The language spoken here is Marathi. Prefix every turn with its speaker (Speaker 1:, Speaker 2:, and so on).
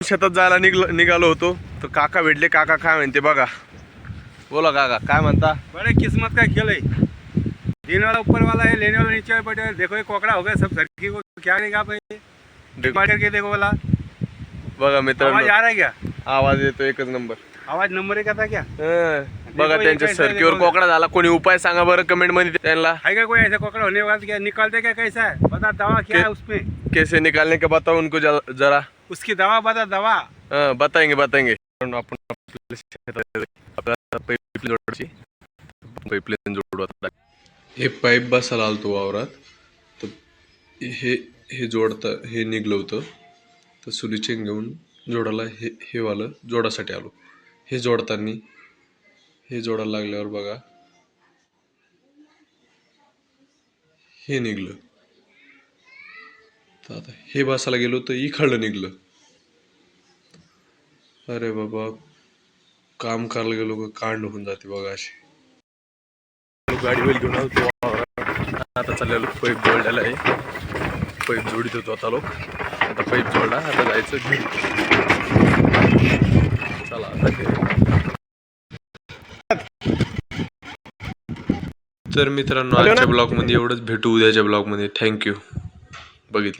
Speaker 1: शेतात जायला निघलो निघालो होतो. तर काका भेटले काका काय म्हणते बघा. बोला काका काय म्हणता?
Speaker 2: बड़े किस्मत का खेल है देने वाला ऊपर वाला है लेने वाला नीचे है बट देखो ये कोकड़ा हो गया सब सरकी को क्या
Speaker 1: देख-
Speaker 2: मार करके देखो वाला।
Speaker 1: बघा
Speaker 2: आवाज
Speaker 1: मित्रांनो
Speaker 2: आ रहा है क्या?
Speaker 1: आवाज येतो एकच नंबर.
Speaker 2: आवाज नंबर एक का था क्या?
Speaker 1: हं. बघा त्यांच्या
Speaker 2: हे
Speaker 1: सरकीवर. कोकडा झाला. कोणी उपाय सांगा बरं कमेंटमध्ये त्यांना.
Speaker 2: है क्या कोई ऐसा कोकड़ा होने वाला क्या? निकालते क्या? कैसा है? बता दवा क्या
Speaker 1: के-
Speaker 2: है उसमें?
Speaker 1: कैसे निकालने का बताओ उनको जरा.
Speaker 2: उसकी दवा बता दवा।
Speaker 1: हं, बताएंगे बताएंगे। आपण आपल्या शेतात आपल्याला पाईप जोडायची पाईपलाईन जोडू आता हे पाईप बसायला आलतो वावरात तर हे हे जोडता हे निघलं होतं तर सुलीचे घेऊन जोडायला हे हे वालं जोडासाठी आलो। हे जोडताना हे जोडायला लागल्यावर बघा हे निघलं तर आता हे बसायला गेलो तर इकडलं निघलं अरे बाबा काम करायला गेलो का कांड होऊन जाते बघा अशी. गाडी बैल घेऊन आलो आता चाललेलो पाईप जोडलेला आहे. पाईप जोडीत होतो आता लोक. आता पाईप जोडला आता जायचं घरी. चला आता. तर मित्रांनो आजच्या ब्लॉगमध्ये एवढंच. भेटू उद्याच्या ब्लॉगमध्ये थँक्यू बघितलं.